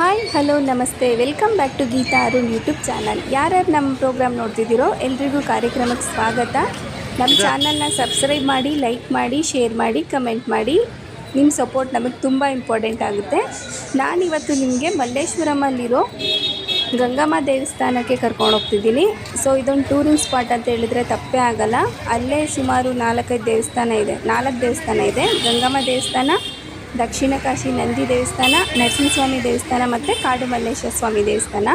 Hi hello ನಮಸ್ತೆ. Welcome back to Geetha Arun YouTube channel. ಯಾರ್ಯಾರು ನಮ್ಮ ಪ್ರೋಗ್ರಾಮ್ ನೋಡ್ತಿದ್ದೀರೋ ಎಲ್ರಿಗೂ ಕಾರ್ಯಕ್ರಮಕ್ಕೆ ಸ್ವಾಗತ. ನಮ್ಮ ಚಾನಲ್ನ ಸಬ್ಸ್ಕ್ರೈಬ್ ಮಾಡಿ ಲೈಕ್ ಮಾಡಿ ಶೇರ್ ಮಾಡಿ ಕಮೆಂಟ್ ಮಾಡಿ. ನಿಮ್ಮ ಸಪೋರ್ಟ್ ನಮಗೆ ತುಂಬ ಇಂಪಾರ್ಟೆಂಟ್ ಆಗುತ್ತೆ. ನಾನಿವತ್ತು ನಿಮಗೆ ಮಲ್ಲೇಶ್ವರಮಲ್ಲಿರೋ ಗಂಗಮ್ಮ ದೇವಸ್ಥಾನಕ್ಕೆ ಕರ್ಕೊಂಡು ಹೋಗ್ತಿದ್ದೀನಿ. ಸೊ ಇದೊಂದು ಟೂರಿಂಗ್ ಸ್ಪಾಟ್ ಅಂತ ಹೇಳಿದರೆ ತಪ್ಪೇ ಆಗಲ್ಲ. ಅಲ್ಲೇ ಸುಮಾರು ನಾಲ್ಕೈದು ದೇವಸ್ಥಾನ ಇದೆ. ನಾಲ್ಕು ದೇವಸ್ಥಾನ ಇದೆ. ಗಂಗಮ್ಮ ದೇವಸ್ಥಾನ ದಕ್ಷಿಣ ಕಾಶಿ ನಂದಿ ದೇವಸ್ಥಾನ ನರಸಿಂಹಸ್ವಾಮಿ ದೇವಸ್ಥಾನ ಮತ್ತು ಕಾಡು ಮಲ್ಲೇಶ್ವರ ಸ್ವಾಮಿ ದೇವಸ್ಥಾನ.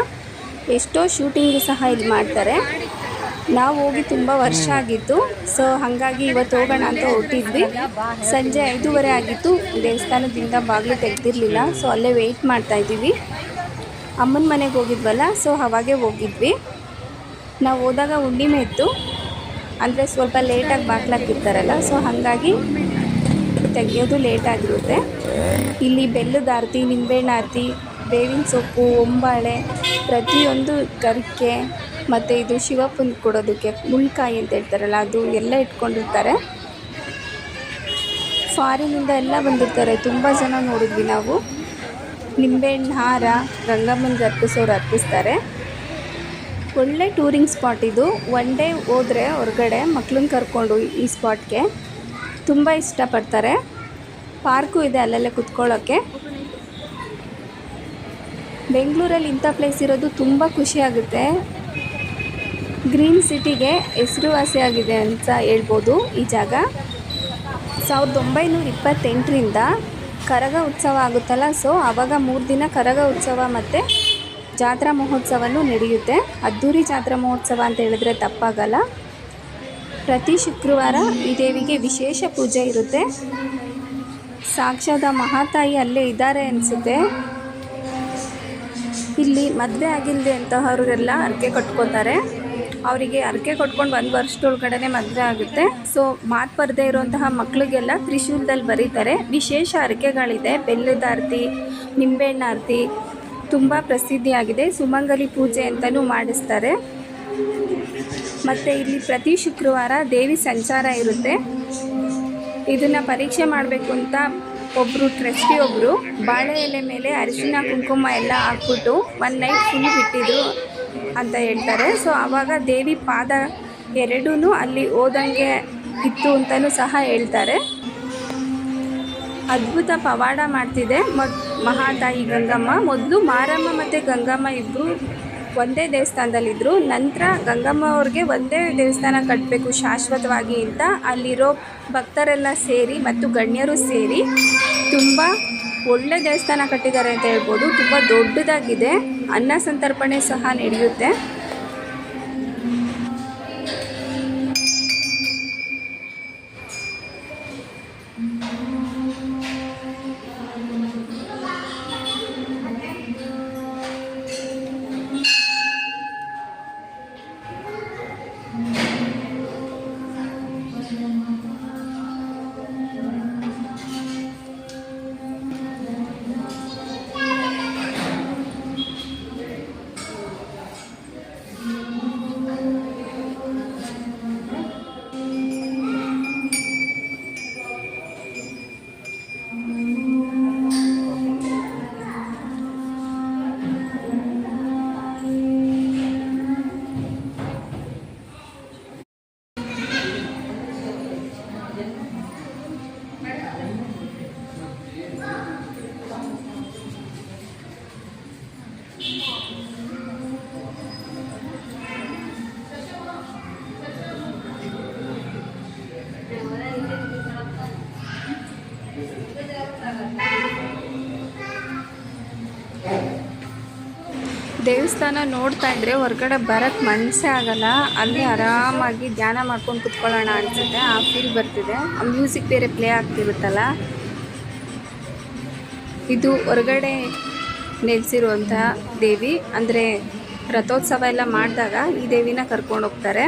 ಎಷ್ಟೋ ಶೂಟಿಂಗು ಸಹ ಇಲ್ಲಿ ಮಾಡ್ತಾರೆ. ನಾವು ಹೋಗಿ ತುಂಬ ವರ್ಷ ಆಗಿತ್ತು. ಸೊ ಹಾಗಾಗಿ ಇವತ್ತು ಹೋಗೋಣ ಅಂತ ಹೊರಟಿದ್ವಿ. ಸಂಜೆ ಐದೂವರೆ ಆಗಿತ್ತು. ದೇವಸ್ಥಾನದಿಂದ ಬಾಗಿಲು ತೆಗ್ದಿರಲಿಲ್ಲ. ಸೊ ಅಲ್ಲೇ ವೆಯ್ಟ್ ಮಾಡ್ತಾ ಇದ್ದೀವಿ. ಅಮ್ಮನ ಮನೆಗೆ ಹೋಗಿದ್ವಲ್ಲ ಸೊ ಅವಾಗೆ ಹೋಗಿದ್ವಿ. ನಾವು ಹೋದಾಗ ಹುಣ್ಣಿಮೆ ಇತ್ತು. ಅಂದರೆ ಸ್ವಲ್ಪ ಲೇಟಾಗಿ ಬಾಗ್ಲಾಕಿರ್ತಾರಲ್ಲ ಸೊ ಹಾಗಾಗಿ ತೆಗಿಯೋದು ಲೇಟ್ ಆಗಿರುತ್ತೆ. ಇಲ್ಲಿ ಬೆಲ್ಲದ ಆರತಿ ನಿಂಬೆಹಣ್ಣು ಆರತಿ ಬೇವಿನ ಸೊಪ್ಪು, ಒಂಬಾಳೆ, ಪ್ರತಿಯೊಂದು ಗರಿಕೆ ಮತ್ತು ಇದು ಶಿವಪ್ಪನ ಕೊಡೋದಕ್ಕೆ ಮುಳ್ಕಾಯಿ ಅಂತ ಹೇಳ್ತಾರಲ್ಲ, ಅದು ಎಲ್ಲ ಇಟ್ಕೊಂಡಿರ್ತಾರೆ. ಫಾರಿನಿಂದ ಎಲ್ಲ ಬಂದಿರ್ತಾರೆ, ತುಂಬ ಜನ ನೋಡಿದ್ವಿ ನಾವು. ನಿಂಬೆಹಣ್ಣು ಹಾರ, ರಂಗಮ್ಮನಿಗೆ ಅರ್ಪಿಸೋರು ಅರ್ಪಿಸ್ತಾರೆ. ಒಳ್ಳೆ ಟೂರಿಂಗ್ ಸ್ಪಾಟ್ ಇದು. ಒನ್ ಡೇ ಹೋದರೆ ಹೊರಗಡೆ ಮಕ್ಳನ್ನ ಕರ್ಕೊಂಡು ಈ ಸ್ಪಾಟ್ಗೆ ತುಂಬ ಇಷ್ಟಪಡ್ತಾರೆ. ಪಾರ್ಕು ಇದೆ ಅಲ್ಲಲ್ಲೇ ಕುತ್ಕೊಳ್ಳೋಕ್ಕೆ ಬೆಂಗಳೂರಲ್ಲಿ ಇಂಥ ಪ್ಲೇಸ್ ಇರೋದು ತುಂಬ ಖುಷಿ ಆಗುತ್ತೆ. ಗ್ರೀನ್ ಸಿಟಿಗೆ ಹೆಸರುವಾಸಿಯಾಗಿದೆ ಅಂತ ಹೇಳ್ಬೋದು ಈ ಜಾಗ. ಸಾವಿರದ ಒಂಬೈನೂರ ಇಪ್ಪತ್ತೆಂಟರಿಂದ ಕರಗ ಉತ್ಸವ ಆಗುತ್ತಲ್ಲ ಸೊ ಆವಾಗ ಮೂರು ದಿನ ಕರಗ ಉತ್ಸವ ಮತ್ತು ಜಾತ್ರಾ ಮಹೋತ್ಸವನೂ ನಡೆಯುತ್ತೆ. ಅದ್ದೂರಿ ಜಾತ್ರಾ ಮಹೋತ್ಸವ ಅಂತ ಹೇಳಿದ್ರೆ ತಪ್ಪಾಗಲ್ಲ. ಪ್ರತಿ ಶುಕ್ರವಾರ ಈ ದೇವಿಗೆ ವಿಶೇಷ ಪೂಜೆ ಇರುತ್ತೆ. ಸಾಕ್ಷಾತ್ ಮಹಾತಾಯಿ ಅಲ್ಲೇ ಇದ್ದಾರೆ ಅನಿಸುತ್ತೆ. ಇಲ್ಲಿ ಮದುವೆ ಆಗಿಲ್ಲದೆ ಅಂತಹವ್ರಿಗೆಲ್ಲ ಅರ್ಕೆ ಕಟ್ಕೋತಾರೆ ಅವರಿಗೆ ಅರ್ಕೆ ಕೊಟ್ಕೊಂಡು ಒಂದು ವರ್ಷದೊಳಗಡೆ ಮದುವೆ ಆಗುತ್ತೆ. ಸೊ ಮಾತು ಬರದೇ ಇರುವಂತಹ ಮಕ್ಕಳಿಗೆಲ್ಲ ತ್ರಿಶೂಲದಲ್ಲಿ ಬರೀತಾರೆ. ವಿಶೇಷ ಹರಕೆಗಳಿದೆ. ಬೆಲ್ಲದ ಆರತಿ, ನಿಂಬೆಹಣ್ಣು ಆರತಿ ತುಂಬ ಪ್ರಸಿದ್ಧಿಯಾಗಿದೆ. ಸುಮಂಗಲಿ ಪೂಜೆ ಅಂತಲೂ ಮಾಡಿಸ್ತಾರೆ. ಮತ್ತು ಇಲ್ಲಿ ಪ್ರತಿ ಶುಕ್ರವಾರ ದೇವಿ ಸಂಚಾರ ಇರುತ್ತೆ. ಇದನ್ನು ಪರೀಕ್ಷೆ ಮಾಡಬೇಕು ಅಂತ ಒಬ್ಬರು ಟ್ರಸ್ಟಿ ಒಬ್ಬರು ಬಾಳೆ ಎಲೆ ಮೇಲೆ ಅರಿಶಿನ, ಕುಂಕುಮ ಎಲ್ಲ ಹಾಕ್ಬಿಟ್ಟು ಒನ್ ನೈಟ್ ಫುಲ್ ಬಿಟ್ಟಿದ್ರು ಅಂತ ಹೇಳ್ತಾರೆ. ಸೊ ಆವಾಗ ದೇವಿ ಪಾದ ಎರಡೂ ಅಲ್ಲಿ ಓದಂಗೆ ಇತ್ತು ಅಂತಲೂ ಸಹ ಹೇಳ್ತಾರೆ. ಅದ್ಭುತ ಪವಾಡ ಮಾಡ್ತಿದೆ. ಮಹಾತಾಯಿ ಗಂಗಮ್ಮ. ಮೊದಲು ಮಾರಮ್ಮ ಮತ್ತು ಗಂಗಮ್ಮ ಇಬ್ಬರು ಒಂದೇ ದೇವಸ್ಥಾನದಲ್ಲಿದ್ದರು ನಂತರ ಗಂಗಮ್ಮ ಅವ್ರಿಗೆ ಒಂದೇ ದೇವಸ್ಥಾನ ಕಟ್ಟಬೇಕು ಶಾಶ್ವತವಾಗಿ ಅಂತ ಅಲ್ಲಿರೋ ಭಕ್ತರೆಲ್ಲ ಸೇರಿ ಮತ್ತು ಗಣ್ಯರು ಸೇರಿ ತುಂಬ ಒಳ್ಳೆ ದೇವಸ್ಥಾನ ಕಟ್ಟಿದ್ದಾರೆ ಅಂತ ಹೇಳ್ಬೋದು. ತುಂಬ ದೊಡ್ಡದಾಗಿದೆ. ಅನ್ನ ಸಂತರ್ಪಣೆ ಸಹ ನಡೆಯುತ್ತೆ. ದೇವಸ್ಥಾನ ನೋಡ್ತಾ ಇದ್ರೆ ಹೊರಗಡೆ ಬರಕ್ಕೆ ಮನಸ್ಸೇ ಆಗಲ್ಲ. ಅಲ್ಲಿ ಆರಾಮಾಗಿ ಧ್ಯಾನ ಮಾಡ್ಕೊಂಡು ಕುತ್ಕೊಳ್ಳೋಣ ಅನಿಸುತ್ತೆ. ಆ ಫೀಲ್ ಬರ್ತಿದೆ. ಆ ಮ್ಯೂಸಿಕ್ ಬೇರೆ ಪ್ಲೇ ಆಗ್ತಿರುತ್ತಲ್ಲ. ಇದು ಹೊರಗಡೆ ನೆಲೆಸಿರುವಂಥ ದೇವಿ. ಅಂದರೆ ರಥೋತ್ಸವ ಎಲ್ಲ ಮಾಡಿದಾಗ ಈ ದೇವಿನ ಕರ್ಕೊಂಡು ಹೋಗ್ತಾರೆ.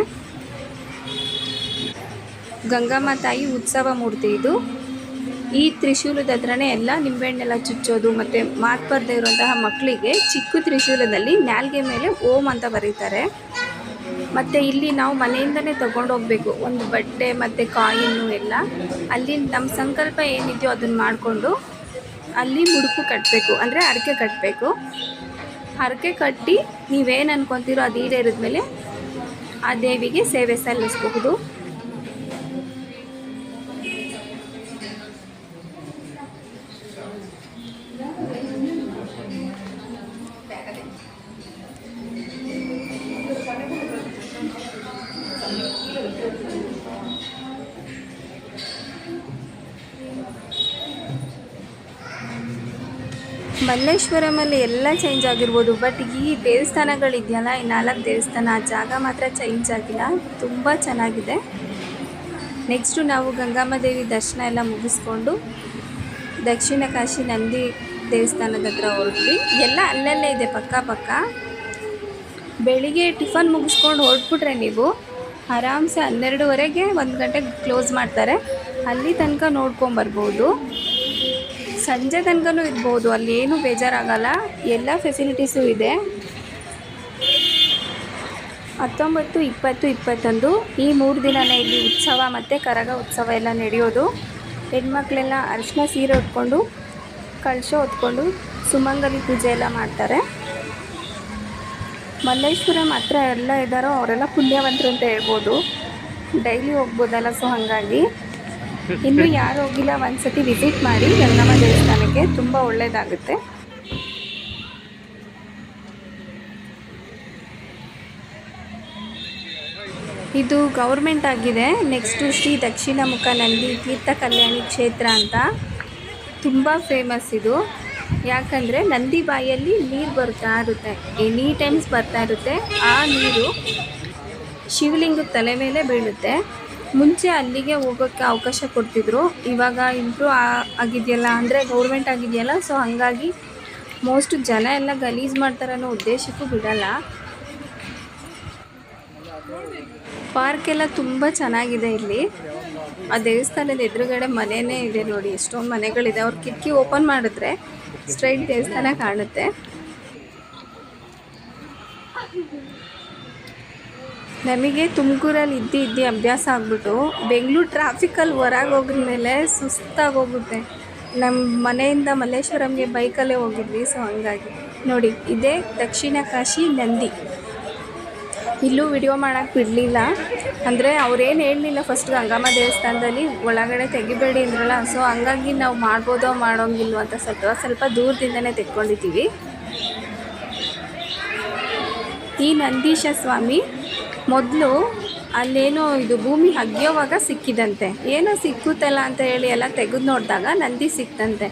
ಗಂಗಮ್ಮ ತಾಯಿ ಉತ್ಸವ ಮೂರ್ತಿ ಇದು. ಈ ತ್ರಿಶೂಲದ ಹತ್ರನೇ ಎಲ್ಲ ನಿಂಬೆಹಣ್ಣೆಲ್ಲ ಚುಚ್ಚೋದು ಮತ್ತು ಮಾತು ಬರದೇ ಇರುವಂತಹ ಮಕ್ಕಳಿಗೆ ಚಿಕ್ಕ ತ್ರಿಶೂಲದಲ್ಲಿ ನಾಲ್ಗೆ ಮೇಲೆ ಓಂ ಅಂತ ಬರೀತಾರೆ. ಮತ್ತು ಇಲ್ಲಿ ನಾವು ಮನೆಯಿಂದನೇ ತಗೊಂಡೋಗ್ಬೇಕು ಒಂದು ಬಟ್ಟೆ ಮತ್ತು ಕಾಯಿನ್ನು ಎಲ್ಲ. ಅಲ್ಲಿ ನಮ್ಮ ಸಂಕಲ್ಪ ಏನಿದೆಯೋ ಅದನ್ನು ಮಾಡಿಕೊಂಡು ಅಲ್ಲಿ ಮುಡುಪು ಕಟ್ಟಬೇಕು ಅಂದರೆ ಹರಕೆ ಕಟ್ಟಬೇಕು ಹರಕೆ ಕಟ್ಟಿ ನೀವೇನು ಅನ್ಕೊತೀರೋ ಅದು ಈಡೇರಿದ್ಮೇಲೆ ಆ ದೇವಿಗೆ ಸೇವೆ ಸಲ್ಲಿಸಬಹುದು. ಮಲ್ಲೇಶ್ವರಮಲ್ಲಿ ಎಲ್ಲ ಚೇಂಜ್ ಆಗಿರ್ಬೋದು. ಬಟ್ ಈ ದೇವಸ್ಥಾನಗಳಿದೆಯಲ್ಲ, ಈ ನಾಲ್ಕು ದೇವಸ್ಥಾನ, ಆ ಜಾಗ ಮಾತ್ರ ಚೇಂಜ್ ಆಗಿಲ್ಲ. ತುಂಬ ಚೆನ್ನಾಗಿದೆ. ನೆಕ್ಸ್ಟು ನಾವು ಗಂಗಮ್ಮ ದೇವಿ ದರ್ಶನ ಎಲ್ಲ ಮುಗಿಸ್ಕೊಂಡು ದಕ್ಷಿಣ ಕಾಶಿ ನಂದಿ ದೇವಸ್ಥಾನದ ಹತ್ರ ಹೊರಟ್ವಿ. ಎಲ್ಲ ಅಲ್ಲಲ್ಲೇ ಇದೆ, ಪಕ್ಕ ಪಕ್ಕ. ಬೆಳಿಗ್ಗೆ ಟಿಫನ್ ಮುಗಿಸ್ಕೊಂಡು ಹೊರಟ್ಬಿಟ್ರೆ ನೀವು ಆರಾಮ್ಸೆ ಹನ್ನೆರಡುವರೆಗೆ ಒಂದು ಗಂಟೆಗೆ ಕ್ಲೋಸ್ ಮಾಡ್ತಾರೆ. ಅಲ್ಲಿ ತನಕ ನೋಡ್ಕೊಂಬರ್ಬೋದು. ಸಂಜೆ ತನಕನೂ ಇರ್ಬೋದು, ಅಲ್ಲಿ ಏನು ಬೇಜಾರಾಗಲ್ಲ. ಎಲ್ಲ ಫೆಸಿಲಿಟೀಸು ಇದೆ. ಹತ್ತೊಂಬತ್ತು, ಇಪ್ಪತ್ತು, ಇಪ್ಪತ್ತೊಂದು, ಈ ಮೂರು ದಿನನೇ ಇಲ್ಲಿ ಉತ್ಸವ ಮತ್ತು ಕರಗ ಉತ್ಸವ ಎಲ್ಲ ನಡೆಯೋದು. ಹೆಣ್ಮಕ್ಳೆಲ್ಲ ಅರಿಶಿನ ಸೀರೆ ಹೊತ್ಕೊಂಡು, ಕಳಶ ಹೊತ್ಕೊಂಡು ಸುಮಂಗಲಿ ಪೂಜೆ ಎಲ್ಲ ಮಾಡ್ತಾರೆ. ಮಲ್ಲೇಶ್ವರ ಹತ್ರ ಎಲ್ಲ ಇದ್ದಾರೋ ಅವರೆಲ್ಲ ಪುಣ್ಯವಂತರು ಅಂತ ಹೇಳ್ಬೋದು. ಡೈಲಿ ಹೋಗ್ಬೋದಲ್ಲ ಸೊ ಹಾಗಾಗಿ. ಇನ್ನು ಯಾರು ಹೋಗಿಲ್ಲ, ಒಂದ್ಸತಿ ವಿಸಿಟ್ ಮಾಡಿ ಗಂಗಮ್ಮ ದೇವಸ್ಥಾನಕ್ಕೆ ತುಂಬ ಒಳ್ಳೆಯದಾಗುತ್ತೆ ಇದು ಗೌರ್ಮೆಂಟ್ ಆಗಿದೆ. ನೆಕ್ಸ್ಟು ಶ್ರೀ ದಕ್ಷಿಣ ಮುಖ ನಂದಿ ತೀರ್ಥ ಕಲ್ಯಾಣಿ ಕ್ಷೇತ್ರ ಅಂತ ತುಂಬ ಫೇಮಸ್ ಇದು. ಯಾಕಂದರೆ ನಂದಿ ಬಾಯಲ್ಲಿ ನೀರು ಬರ್ತಾ ಇರುತ್ತೆ. ಎನಿ ಟೈಮ್ಸ್ ಬರ್ತಾ ಇರುತ್ತೆ. ಆ ನೀರು ಶಿವಲಿಂಗದ ತಲೆ ಮೇಲೆ ಬೀಳುತ್ತೆ. ಮುಂಚೆ ಅಲ್ಲಿಗೆ ಹೋಗೋಕ್ಕೆ ಅವಕಾಶ ಕೊಡ್ತಿದ್ರು. ಇವಾಗ ಇಂಪ್ರೂವ್ ಆಗಿದೆಯಲ್ಲ, ಅಂದರೆ ಗೌರ್ಮೆಂಟ್ ಆಗಿದೆಯಲ್ಲ ಸೊ ಹಾಗಾಗಿ ಮೋಸ್ಟ್ ಜನ ಎಲ್ಲ ಗಲೀಜು ಮಾಡ್ತಾರೆ ಅನ್ನೋ ಉದ್ದೇಶಕ್ಕೂ ಬಿಡಲ್ಲ. ಪಾರ್ಕ್ ಎಲ್ಲ ತುಂಬ ಚೆನ್ನಾಗಿದೆ ಇಲ್ಲಿ. ಆ ದೇವಸ್ಥಾನದ ಎದುರುಗಡೆ ಮನೆಯೇ ಇದೆ ನೋಡಿ, ಎಷ್ಟೊಂದು ಮನೆಗಳಿದೆ. ಅವ್ರ ಕಿಟಕಿ ಓಪನ್ ಮಾಡಿದ್ರೆ ಸ್ಟ್ರೈಟ್ ದೇವಸ್ಥಾನ ಕಾಣುತ್ತೆ. ನಮಗೆ ತುಮಕೂರಲ್ಲಿ ಇದ್ದು ಇದ್ದು ಅಭ್ಯಾಸ ಆಗ್ಬಿಟ್ಟು ಬೆಂಗಳೂರು ಟ್ರಾಫಿಕಲ್ಲಿ ಹೊರಗೆ ಹೋಗಿದ್ಮೇಲೆ ಸುಸ್ತಾಗಿ ಹೋಗುತ್ತೆ ನಮ್ಮ ಮನೆಯಿಂದ ಮಲ್ಲೇಶ್ವರಂಗೆ ಬೈಕಲ್ಲೇ ಹೋಗಿದ್ವಿ ಸೊ ಹಂಗಾಗಿ. ನೋಡಿ, ಇದೇ ದಕ್ಷಿಣ ಕಾಶಿ ನಂದಿ. ಇಲ್ಲೂ ವಿಡಿಯೋ ಮಾಡೋಕ್ಕೆ ಬಿಡಲಿಲ್ಲ. ಅಂದರೆ ಅವ್ರೇನು ಹೇಳಲಿಲ್ಲ ಫಸ್ಟ್ ಗಂಗಮ್ಮ ದೇವಸ್ಥಾನದಲ್ಲಿ, ಒಳಗಡೆ ತೆಗಿಬೇಡಿ ಅಂದ್ರಲ್ಲ ಸೊ ಹಂಗಾಗಿ ನಾವು ಮಾಡ್ಬೋದೋ ಮಾಡೋಂಗಿಲ್ವೋ ಅಂತ ಸ್ವಲ್ಪ ಸ್ವಲ್ಪ ದೂರದಿಂದನೇ ತೆಕ್ಕೊಂಡಿದ್ದೀವಿ. ಈ ನಂದೀಶ ಸ್ವಾಮಿ ಮೊದಲು ಅಲ್ಲೇನೋ ಇದು ಭೂಮಿ ಅಗ್ಯೋವಾಗ ಸಿಕ್ಕಿದಂತೆ. ಏನೋ ಸಿಕ್ಕುತ್ತಲ್ಲ ಅಂತ ಹೇಳಿ ಎಲ್ಲ ತೆಗೆದು ನೋಡಿದಾಗ ನಂದಿ ಸಿಕ್ತಂತೆ.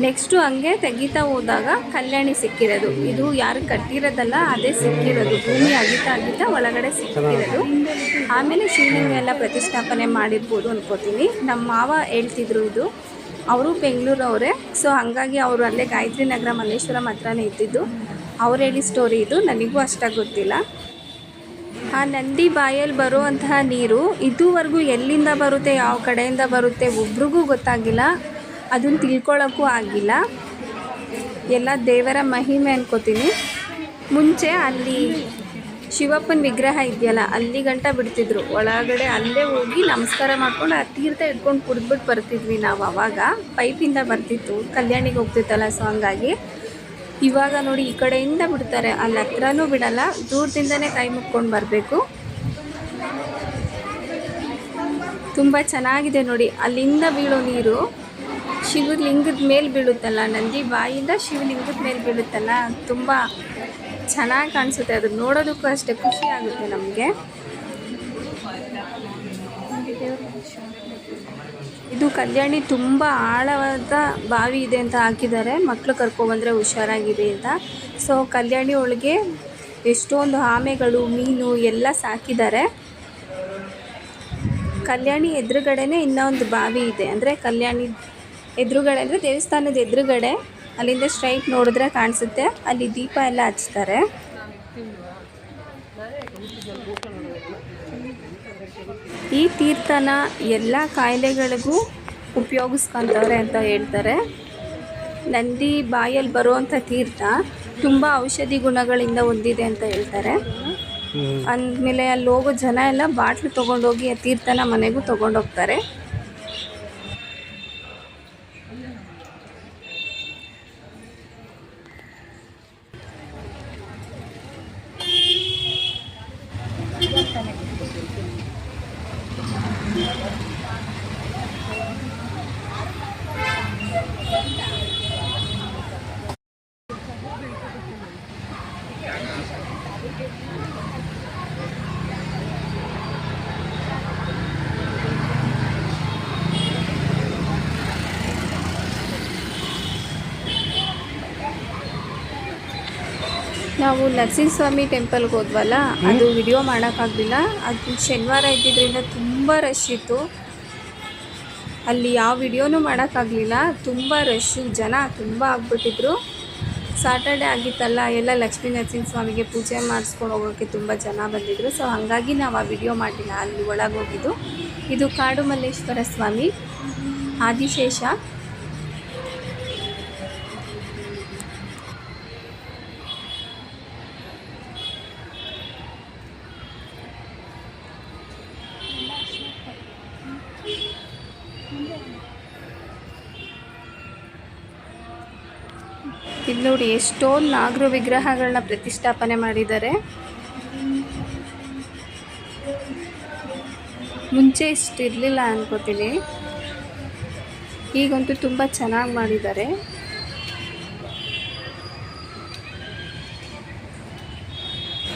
ನೆಕ್ಸ್ಟು ಹಂಗೆ ತೆಗಿತಾ ಹೋದಾಗ ಕಲ್ಯಾಣಿ ಸಿಕ್ಕಿರೋದು. ಇದು ಯಾರು ಕಟ್ಟಿರೋದಲ್ಲ, ಅದೇ ಸಿಕ್ಕಿರೋದು. ಭೂಮಿ ಅಗಿತಾ ಅಗಿತಾ ಒಳಗಡೆ ಸಿಕ್ಕಿರೋದು. ಆಮೇಲೆ ಶಿವಲಿಂಗ ಎಲ್ಲ ಪ್ರತಿಷ್ಠಾಪನೆ ಮಾಡಿರ್ಬೋದು ಅನ್ಕೋತೀನಿ. ನಮ್ಮ ಮಾವ ಹೇಳ್ತಿದ್ರು ಇದು. ಅವರು ಬೆಂಗಳೂರವರೇ. ಸೊ ಹಾಗಾಗಿ ಅವರು ಅಲ್ಲೇ ಗಾಯತ್ರಿ ನಗರ ಮಲ್ಲೇಶ್ವರಂ ಹತ್ರನೇ ಇದ್ದಿದ್ದು. ಅವ್ರು ಹೇಳಿ ಸ್ಟೋರಿ ಇದು. ನನಗೂ ಅಷ್ಟಾಗಿ ಗೊತ್ತಿಲ್ಲ. ಆ ನಂದಿ ಬಾಯಲ್ಲಿ ಬರುವಂತಹ ನೀರು ಇದುವರೆಗೂ ಎಲ್ಲಿಂದ ಬರುತ್ತೆ, ಯಾವ ಕಡೆಯಿಂದ ಬರುತ್ತೆ ಒಬ್ರಿಗೂ ಗೊತ್ತಾಗಿಲ್ಲ. ಅದನ್ನು ತಿಳ್ಕೊಳ್ಳೋಕ್ಕೂ ಆಗಿಲ್ಲ. ಎಲ್ಲ ದೇವರ ಮಹಿಮೆ ಅನ್ಕೋತೀನಿ. ಮುಂಚೆ ಅಲ್ಲಿ ಶಿವಪ್ಪನ ವಿಗ್ರಹ ಇದೆಯಲ್ಲ, ಅಲ್ಲಿ ಗಂಟ ಬಿಡ್ತಿದ್ರು. ಒಳಗಡೆ ಅಲ್ಲೇ ಹೋಗಿ ನಮಸ್ಕಾರ ಮಾಡ್ಕೊಂಡು ಆ ತೀರ್ಥ ಇಟ್ಕೊಂಡು ಕುಡಿದ್ಬಿಟ್ಟು ಬರ್ತಿದ್ವಿ ನಾವು ಅವಾಗ. ಪೈಪಿಂದ ಬರ್ತಿತ್ತು, ಕಲ್ಯಾಣಿಗೆ ಹೋಗ್ತಿತ್ತಲ್ಲ ಸೊ ಹಂಗಾಗಿ. ಇವಾಗ ನೋಡಿ ಈ ಕಡೆಯಿಂದ ಬಿಡ್ತಾರೆ. ಅಲ್ಲಿ ಹತ್ರನೂ ಬಿಡಲ್ಲ. ದೂರದಿಂದನೇ ಕೈ ಮುಕ್ಕೊಂಡು ಬರಬೇಕು. ತುಂಬ ಚೆನ್ನಾಗಿದೆ ನೋಡಿ. ಅಲ್ಲಿಂದ ಬೀಳೋ ನೀರು ಶಿವಲಿಂಗದ ಮೇಲೆ ಬೀಳುತ್ತಲ್ಲ, ನಂದಿ ಬಾಯಿಂದ ಶಿವಲಿಂಗದ ಮೇಲೆ ಬೀಳುತ್ತಲ್ಲ. ತುಂಬ ಚೆನ್ನಾಗಿ ಕಾಣಿಸುತ್ತೆ. ಅದು ನೋಡೋದಕ್ಕೂ ಅಷ್ಟೇ ಖುಷಿ ಆಗುತ್ತೆ ನಮಗೆ. ಇದು ಕಲ್ಯಾಣಿ ತುಂಬ ಆಳವಾದ ಬಾವಿ ಇದೆ ಅಂತ ಹಾಕಿದ್ದಾರೆ. ಮಕ್ಕಳು ಕರ್ಕೊಬಂದರೆ ಹುಷಾರಾಗಿರಿ ಅಂತ. ಸೊ ಕಲ್ಯಾಣಿ ಒಳಗೆ ಎಷ್ಟೊಂದು ಆಮೆಗಳು, ಮೀನು ಎಲ್ಲ ಸಾಕಿದ್ದಾರೆ. ಕಲ್ಯಾಣಿ ಎದುರುಗಡೆನೇ ಇನ್ನೊಂದು ಬಾವಿ ಇದೆ. ಅಂದರೆ ಕಲ್ಯಾಣಿ ಎದುರುಗಡೆ, ಅಂದರೆ ದೇವಸ್ಥಾನದ ಎದುರುಗಡೆ. ಅಲ್ಲಿಂದ ಸ್ಟ್ರೈಟ್ ನೋಡಿದ್ರೆ ಕಾಣಿಸುತ್ತೆ. ಅಲ್ಲಿ ದೀಪ ಎಲ್ಲ ಹಚ್ತಾರೆ. ಈ ತೀರ್ಥನ ಎಲ್ಲ ಕಾಯಿಲೆಗಳಿಗೂ ಉಪಯೋಗಿಸ್ಕೊಂತವ್ರೆ ಅಂತ ಹೇಳ್ತಾರೆ. ನಂದಿ ಬಾಯಲ್ಲಿ ಬರುವಂಥ ತೀರ್ಥ ತುಂಬ ಔಷಧಿ ಗುಣಗಳಿಂದ ಹೊಂದಿದೆ ಅಂತ ಹೇಳ್ತಾರೆ. ಅಂದಮೇಲೆ ಅಲ್ಲಿ ಹೋಗೋ ಜನ ಎಲ್ಲ ಬಾಟ್ಲು ತೊಗೊಂಡೋಗಿ ಆ ತೀರ್ಥನ ಮನೆಗೂ ತೊಗೊಂಡೋಗ್ತಾರೆ. ನಾವು ನರಸಿಂಹಸ್ವಾಮಿ ಟೆಂಪಲ್ಗೆ ಹೋದ್ವಲ್ಲ ಅದು ವಿಡಿಯೋ ಮಾಡೋಕ್ಕಾಗಲಿಲ್ಲ. ಅದು ಶನಿವಾರ ಇದ್ದಿದ್ದರಿಂದ ತುಂಬ ರಶ್ ಇತ್ತು. ಅಲ್ಲಿ ಯಾವ ವಿಡಿಯೋನೂ ಮಾಡೋಕ್ಕಾಗಲಿಲ್ಲ. ತುಂಬ ರಶ್ಶು ಜನ ತುಂಬ ಆಗ್ಬಿಟ್ಟಿದ್ರು. ಸಾಟರ್ಡೆ ಆಗಿತ್ತಲ್ಲ ಎಲ್ಲ ಲಕ್ಷ್ಮೀ ನರಸಿಂಹಸ್ವಾಮಿಗೆ ಪೂಜೆ ಮಾಡಿಸ್ಕೊಂಡು ಹೋಗೋಕ್ಕೆ ತುಂಬ ಜನ ಬಂದಿದ್ದರು ಸೊ ಹಾಗಾಗಿ ನಾವು ಆ ವಿಡಿಯೋ ಮಾಡಿಲ್ಲ ಅಲ್ಲಿ ಒಳಗೆ ಹೋಗಿದ್ದು. ಇದು ಕಾಡು ಮಲ್ಲೇಶ್ವರ ಸ್ವಾಮಿ. ಆದಿಶೇಷ. ಇದು ನೋಡಿ ಎಷ್ಟೋ ನಾಗರ ವಿಗ್ರಹಗಳನ್ನ ಪ್ರತಿಷ್ಠಾಪನೆ ಮಾಡಿದ್ದಾರೆ. ಮುಂಚೆ ಇಷ್ಟು ಇರಲಿಲ್ಲ ಅನ್ಕೋತೀನಿ. ಈಗಂತೂ ತುಂಬ ಚೆನ್ನಾಗಿ ಮಾಡಿದ್ದಾರೆ.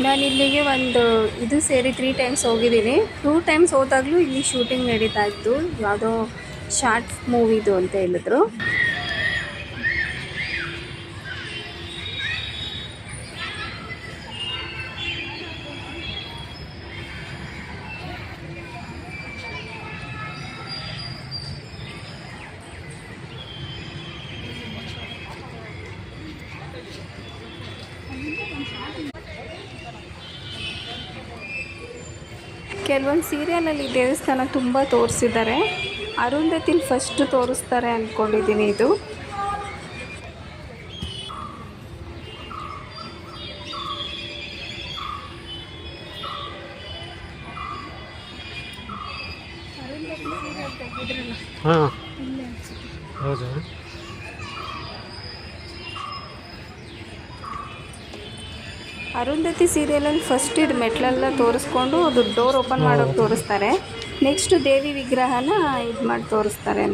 ನಾನು ಇಲ್ಲಿಗೆ ಒಂದು ಇದು ಸೇರಿ ತ್ರೀ ಟೈಮ್ಸ್ ಹೋಗಿದ್ದೀನಿ. ಟೂ ಟೈಮ್ಸ್ ಹೋದಾಗಲೂ ಇಲ್ಲಿ ಶೂಟಿಂಗ್ ನಡೀತಾ ಇತ್ತು. ಯಾವುದೋ ಶಾರ್ಟ್ ಮೂವಿದು ಅಂತ ಹೇಳಿದ್ರು. ಕೆಲವೊಂದು ಸೀರಿಯಲಲ್ಲಿ ದೇವಸ್ಥಾನ ತುಂಬ ತೋರಿಸಿದ್ದಾರೆ ಅರುಂಧತಿಲಿ ಫಸ್ಟ್ ತೋರಿಸ್ತಾರೆ ಅಂದ್ಕೊಂಡಿದ್ದೀನಿ ಇದು. ಹಾಂ. ಹೌದಾ? ಅರುಂಧತಿ ಸೀರಿಯಲಲ್ಲಿ ಫಸ್ಟ್ ಇದು ಮೆಟ್ಲೆಲ್ಲ ತೋರಿಸ್ಕೊಂಡು ಅದು ಡೋರ್ ಓಪನ್ ಮಾಡೋಕೆ ತೋರಿಸ್ತಾರೆ. ನೆಕ್ಸ್ಟ್ ದೇವಿ ವಿಗ್ರಹನ ಇದು ಮಾಡಿ ತೋರಿಸ್ತಾರೆ.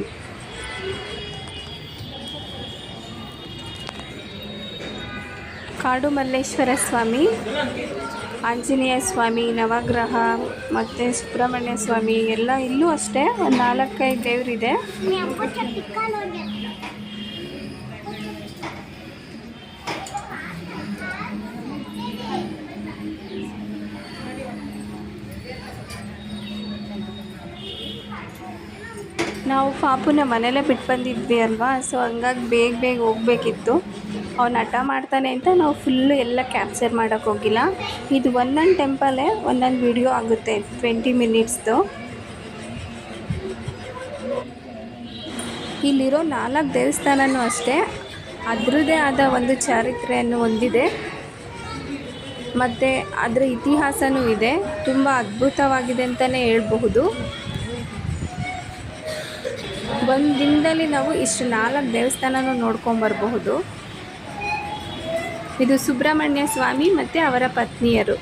ಕಾಡು ಮಲ್ಲೇಶ್ವರ ಸ್ವಾಮಿ ಆಂಜನೇಯ ಸ್ವಾಮಿ ನವಗ್ರಹ ಮತ್ತು ಸುಬ್ರಹ್ಮಣ್ಯ ಸ್ವಾಮಿ ಎಲ್ಲ ಇಲ್ಲೂ ಅಷ್ಟೇ. ಒಂದು ನಾಲ್ಕೈದು ದೇವರಿದೆ. ಪಾಪುನ ಮನೇಲೇ ಬಿಟ್ಟು ಬಂದಿದ್ವಿ ಅಲ್ವಾ? ಸೊ ಹಂಗಾಗಿ ಬೇಗ ಬೇಗ ಹೋಗ್ಬೇಕಿತ್ತು. ಅವ್ನು ಹಠ ಮಾಡ್ತಾನೆ ಅಂತ ನಾವು ಫುಲ್ಲು ಎಲ್ಲ ಕ್ಯಾಪ್ಚರ್ ಮಾಡೋಕ್ಕೆ ಹೋಗಿಲ್ಲ. ಇದು ಒಂದೊಂದು ಟೆಂಪಲೇ ಒಂದೊಂದು ವಿಡಿಯೋ ಆಗುತ್ತೆ ಟ್ವೆಂಟಿ ಮಿನಿಟ್ಸ್ದು ಇಲ್ಲಿರೋ ನಾಲ್ಕು ದೇವಸ್ಥಾನನೂ ಅಷ್ಟೇ, ಅದರದ್ದೇ ಆದ ಒಂದು ಚಾರಿತ್ರೆಯನ್ನು ಹೊಂದಿದೆ ಮತ್ತು ಅದರ ಇತಿಹಾಸನೂ ಇದೆ. ತುಂಬ ಅದ್ಭುತವಾಗಿದೆ ಅಂತಲೇ ಹೇಳ್ಬಹುದು. ಒಂದು ದಿನದಲ್ಲಿ ನಾವು ಇಷ್ಟು ನಾಲ್ಕು ದೇವಸ್ಥಾನನೂ ನೋಡ್ಕೊಂಬರಬಹುದು. ಇದು ಸುಬ್ರಹ್ಮಣ್ಯ ಸ್ವಾಮಿ ಮತ್ತು ಅವರ ಪತ್ನಿಯರು.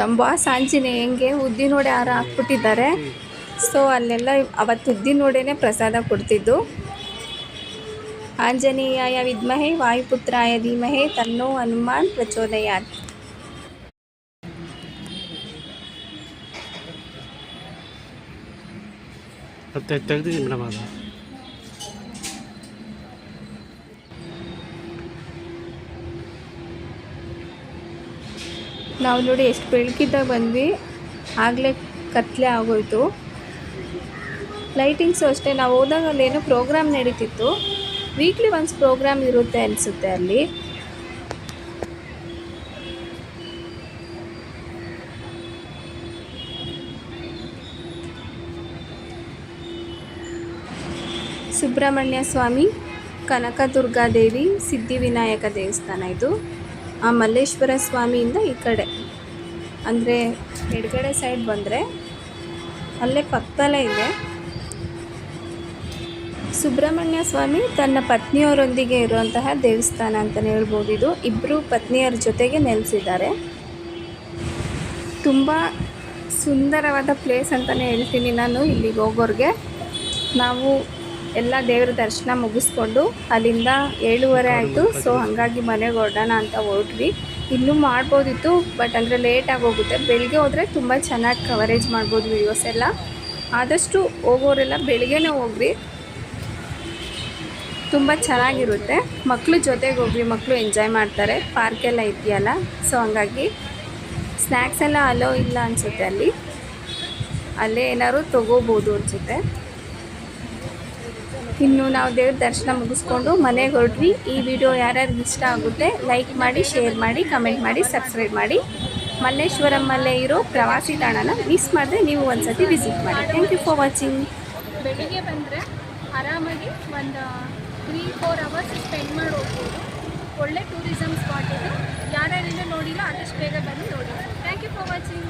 ನಮ್ಮ ಬಾಸ್ ಆಂಜನೇಯಂಗೆ ಉದ್ದಿನೋಡೆ ಹಾರ ಹಾಕ್ಬಿಟ್ಟಿದ್ದಾರೆ. ಸೊ ಅಲ್ಲೆಲ್ಲ ಅವತ್ತು ಉದ್ದಿನೋಡೆನೇ ಪ್ರಸಾದ ಕೊಡ್ತಿದ್ದು. ಆಂಜನೇಯಾಯ ವಿದ್ಮಹೆ ವಾಯುಪುತ್ರಾಯ ಧೀಮಹೆ ತನ್ನೋ ಹನುಮಾನ್ ಪ್ರಚೋದಯಾತ್. ಮತ್ತೆ ತೆಗ್ದಿದ್ದೀನಿ ಮೇಡಮ್ ಅದು ನಾವು ನೋಡಿ ಎಷ್ಟು ಬೆಳಕಿದ್ದಾಗ ಬಂದ್ವಿ. ಆಗಲೇ ಕತ್ಲೆ ಆಗೋಯ್ತು. ಲೈಟಿಂಗ್ಸು ಅಷ್ಟೇ ನಾವು ಹೋದಾಗ ಅಲ್ಲೇನೋ ಪ್ರೋಗ್ರಾಮ್ ನಡೀತಿತ್ತು. ವೀಕ್ಲಿ ಒನ್ಸ್ ಪ್ರೋಗ್ರಾಮ್ ಇರುತ್ತೆ ಅನಿಸುತ್ತೆ ಅಲ್ಲಿ. ಸುಬ್ರಹ್ಮಣ್ಯ ಸ್ವಾಮಿ ಕನಕದುರ್ಗಾದೇವಿ ಸಿದ್ಧಿವಿನಾಯಕ ದೇವಸ್ಥಾನ ಇದು. ಆ ಮಲ್ಲೇಶ್ವರ ಸ್ವಾಮಿಯಿಂದ ಈ ಕಡೆ. ಅಂದರೆ ಎಡಗಡೆ ಸೈಡ್ ಬಂದರೆ ಅಲ್ಲೇ ಪಕ್ಕದಲ್ಲೇ ಇದೆ. ಸುಬ್ರಹ್ಮಣ್ಯ ಸ್ವಾಮಿ ತನ್ನ ಪತ್ನಿಯವರೊಂದಿಗೆ ಇರುವಂತಹ ದೇವಸ್ಥಾನ ಅಂತಲೇ ಹೇಳ್ಬೋದು ಇದು. ಇಬ್ಬರು ಪತ್ನಿಯರ ಜೊತೆಗೆ ನೆಲೆಸಿದ್ದಾರೆ. ತುಂಬ ಸುಂದರವಾದ ಪ್ಲೇಸ್ ಅಂತಲೇ ಹೇಳ್ತೀನಿ ನಾನು ಇಲ್ಲಿಗೆ ಹೋಗೋರಿಗೆ. ನಾವು ಎಲ್ಲ ದೇವರ ದರ್ಶನ ಮುಗಿಸ್ಕೊಂಡು ಅಲ್ಲಿಂದ ಏಳುವರೆ ಆಯಿತು. ಸೊ ಹಾಗಾಗಿ ಮನೆಗೆ ಹೊರಡೋಣ ಅಂತ ಹೊರಟ್ವಿ ಇನ್ನೂ ಮಾಡ್ಬೋದಿತ್ತು ಬಟ್ ಅಂದರೆ ಲೇಟಾಗಿ ಹೋಗುತ್ತೆ. ಬೆಳಿಗ್ಗೆ ಹೋದರೆ ತುಂಬ ಚೆನ್ನಾಗಿ ಕವರೇಜ್ ಮಾಡ್ಬೋದು ವೀಡಿಯೋಸ್ ಎಲ್ಲ ಆದಷ್ಟು ಹೋಗೋರೆಲ್ಲ ಬೆಳಿಗ್ಗೆನೇ ಹೋಗ್ರಿ ತುಂಬ ಚೆನ್ನಾಗಿರುತ್ತೆ. ಮಕ್ಕಳು ಜೊತೆಗೆ ಹೋಗಿ ಮಕ್ಕಳು ಎಂಜಾಯ್ ಮಾಡ್ತಾರೆ. ಪಾರ್ಕೆಲ್ಲ ಇದೆಯಲ್ಲ ಸೊ ಹಂಗಾಗಿ ಸ್ನ್ಯಾಕ್ಸ್ ಎಲ್ಲ ಅಲೋ ಇಲ್ಲ ಅನಿಸುತ್ತೆ ಅಲ್ಲಿ. ಅಲ್ಲೇ ಏನಾದ್ರು ತೊಗೋಬೋದು ಅನಿಸುತ್ತೆ. ಇನ್ನು ನಾವು ದೇವ್ರ ದರ್ಶನ ಮುಗಿಸ್ಕೊಂಡು ಮನೆಗೆ ಹೊರಟ್ವಿ. ಈ ವಿಡಿಯೋ ಯಾರ್ಯಾರು ಇಷ್ಟ ಆಗುತ್ತೆ ಲೈಕ್ ಮಾಡಿ ಶೇರ್ ಮಾಡಿ ಕಮೆಂಟ್ ಮಾಡಿ ಸಬ್ಸ್ಕ್ರೈಬ್ ಮಾಡಿ. ಮಲ್ಲೇಶ್ವರಮ್ಮಲ್ಲೇ ಇರೋ ಪ್ರವಾಸಿ ತಾಣನ ಮಿಸ್ ಮಾಡಿದ್ರೆ ನೀವು ಒಂದ್ಸತಿ ವಿಸಿಟ್ ಮಾಡಿ. ಥ್ಯಾಂಕ್ ಯು ಫಾರ್ ವಾಚಿಂಗ್ ಬೆಳಿಗ್ಗೆ ಬಂದರೆ ಆರಾಮಾಗಿ ಒಂದು ತ್ರೀ ಫೋರ್ ಅವರ್ಸ್ ಸ್ಪೆಂಡ್ ಮಾಡಿ ಹೋಗ್ಬೋದು ಒಳ್ಳೆ ಟೂರಿಸಮ್ ಸ್ಪಾಟ್ ಇದು. ಯಾರ್ಯಾರಿಂದ ನೋಡಿಲ್ಲ, ಆದಷ್ಟು ಬೇಗ ಬಂದು ನೋಡಿ. Thank you for watching